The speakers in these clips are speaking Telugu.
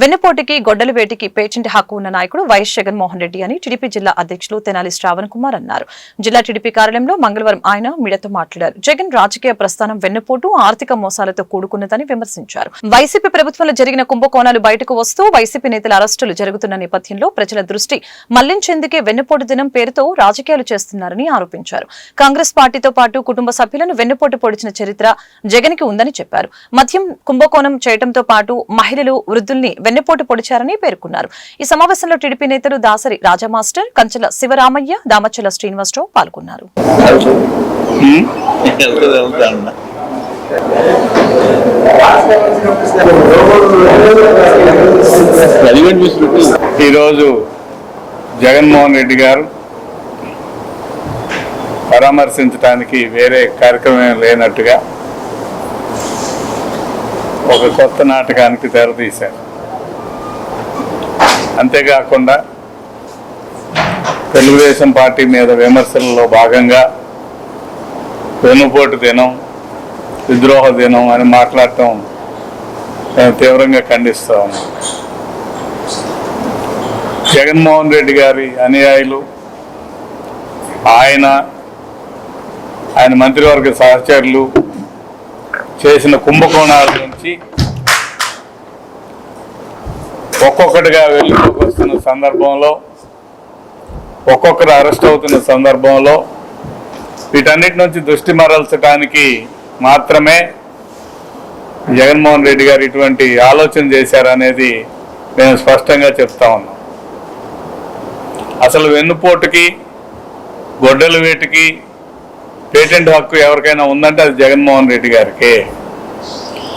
వెన్నపోటికి గొడ్డలవేటికి పేటెంట్ హక్కు ఉన్న నాయకుడు వైఎస్ జగన్మోహన్ రెడ్డి అని టీడీపీ జిల్లా అధ్యక్షులు తెనాలి శ్రావణ్ కుమార్ అన్నారు. జిల్లా టీడీపీ కార్యాలయంలో మంగళవారం ఆయన మీడియాతో మాట్లాడారు. జగన్ రాజకీయ ప్రస్థానం వెన్నపోటు ఆర్థిక మోసాలతో కూడుకున్నదని విమర్శించారు. వైసీపీ ప్రభుత్వంలో జరిగిన కుంభకోణాలు బయటకు వస్తూ వైసీపీ నేతల అరెస్టులు జరుగుతున్న నేపథ్యంలో ప్రజల దృష్టి మళ్ళించేందుకే వెన్నపోటు దినం పేరుతో రాజకీయాలు చేస్తున్నారని ఆరోపించారు. కాంగ్రెస్ పార్టీతో పాటు కుటుంబ సభ్యులను వెన్నపోటు పొడిచిన చరిత్ర జగన్కి ఉందని చెప్పారు. మద్యం కుంభకోణం చేయడంతో పాటు మహిళలు వృద్ధుల్ని వెన్నుపోటు పొడిచారని పేర్కొన్నారు. ఈ సమావేశంలో టీడీపీ నేతలు దాసరి రాజమాస్టర్ కంచెల శివరామయ్య దామచల శ్రీనివాసరావు పాల్గొన్నారు. ఈరోజు జగన్మోహన్ రెడ్డి గారు పరామర్శించడానికి వేరే కార్యక్రమం లేనట్టుగా ఒక కొత్త నాటకానికి తెరతీశారు. అంతేకాకుండా తెలుగుదేశం పార్టీ మీద విమర్శలలో భాగంగా వెన్నుపోటు దినం విద్రోహ దినం అని మాట్లాడటం మేము తీవ్రంగా ఖండిస్తా జగన్మోహన్ రెడ్డి గారి అనుయాయులు ఆయన ఆయన మంత్రివర్గ సహచరులు చేసిన కుంభకోణాల నుంచి ఒక్కొక్కటిగా వెళ్ళిపోకి వస్తున్న సందర్భంలో ఒక్కొక్కరు అరెస్ట్ అవుతున్న సందర్భంలో వీటన్నిటి నుంచి దృష్టి మరల్చడానికి మాత్రమే జగన్మోహన్ రెడ్డి గారు ఇటువంటి ఆలోచన చేశారనేది మేము స్పష్టంగా చెప్తా ఉన్నాం. అసలు వెన్నుపోటుకి గొడ్డల వేటికి పేటెంట్ హక్కు ఎవరికైనా ఉందంటే అది జగన్మోహన్ రెడ్డి గారికి.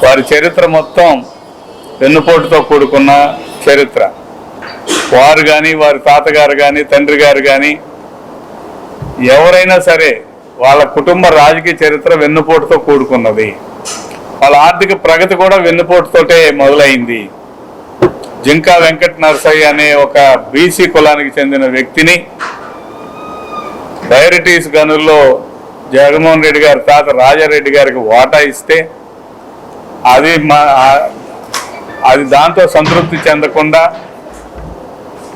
వారి చరిత్ర మొత్తం వెన్నుపోటుతో కూడుకున్న చరిత్ర. వారు కానీ వారి తాతగారు కానీ తండ్రి గారు కానీ ఎవరైనా సరే వాళ్ళ కుటుంబ రాజకీయ చరిత్ర వెన్నుపోటుతో కూడుకున్నది. వాళ్ళ ఆర్థిక ప్రగతి కూడా వెన్నుపోటుతోటే మొదలైంది. జింకా వెంకట నరసయ్య అనే ఒక బీసీ కులానికి చెందిన వ్యక్తిని డైరటీస్ గనుల్లో జగన్మోహన్ రెడ్డి గారి తాత రాజారెడ్డి గారికి వాటా ఇస్తే అది మా అది దాంతో సంతృప్తి చెందకుండా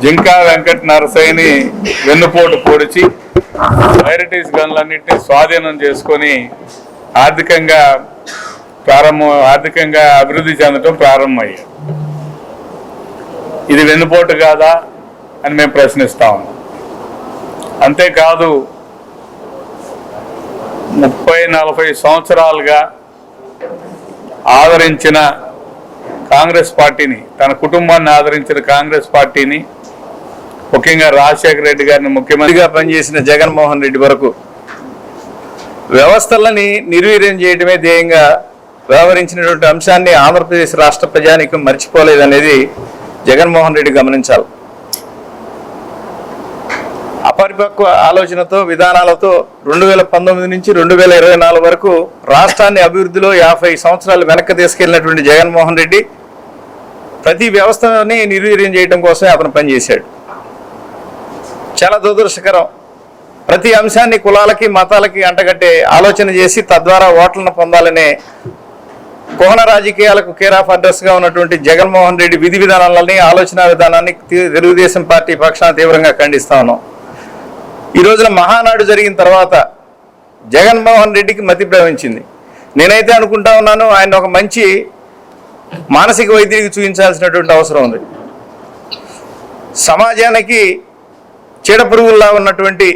జింకా వెంకట నరసయ్యని వెన్నుపోటు పొడిచి డైరటీస్ గన్లన్నింటినీ స్వాధీనం చేసుకొని ఆర్థికంగా ప్రారంభం ఆర్థికంగా అభివృద్ధి చెందటం ప్రారంభమయ్యాయి ఇది వెన్నుపోటు కాదా అని మేము ప్రశ్నిస్తా ఉన్నాం. అంతేకాదు ముప్పై నలభై సంవత్సరాలుగా ఆదరించిన కాంగ్రెస్ పార్టీని తన కుటుంబాన్ని ఆదరించిన కాంగ్రెస్ పార్టీని ముఖ్యంగా రాజశేఖర రెడ్డి గారిని ముఖ్యమంత్రిగా పనిచేసిన జగన్మోహన్ రెడ్డి వరకు వ్యవస్థలని నిర్వీర్యం చేయడమే ధ్యేయంగా వ్యవహరించినటువంటి అంశాన్ని ఆంధ్రప్రదేశ్ రాష్ట్ర ప్రజానికి మర్చిపోలేదనేది జగన్మోహన్ రెడ్డి గమనించాలి. అపరిపక్వ ఆలోచనతో విధానాలతో రెండు వేల పంతొమ్మిది నుంచి రెండు వేల ఇరవై నాలుగు వరకు రాష్ట్రాన్ని అభివృద్ధిలో యాభై సంవత్సరాలు వెనక్కి తీసుకెళ్ళినటువంటి జగన్మోహన్ రెడ్డి ప్రతి వ్యవస్థని నిర్వీర్యం చేయడం కోసమే అతను పనిచేశాడు చాలా దురదృష్టకరం. ప్రతి అంశాన్ని కులాలకి మతాలకి అంటగట్టే ఆలోచన చేసి తద్వారా ఓట్లను పొందాలనే కోహన రాజకీయాలకు కేర్ ఆఫ్ అడ్రస్గా ఉన్నటువంటి జగన్మోహన్ రెడ్డి విధి విధానాలని ఆలోచన విధానాన్ని తెలుగుదేశం పార్టీ పక్షాన తీవ్రంగా ఖండిస్తా ఉన్నాం. ఈ రోజున మహానాడు జరిగిన తర్వాత జగన్మోహన్ రెడ్డికి మతి భ్రమించింది. నేనైతే అనుకుంటా ఉన్నాను ఆయన ఒక మంచి మానసిక వైద్యుడికి చూపించాల్సినటువంటి అవసరం ఉంది. సమాజానికి చీడ పురుగుల్లా ఉన్నటువంటి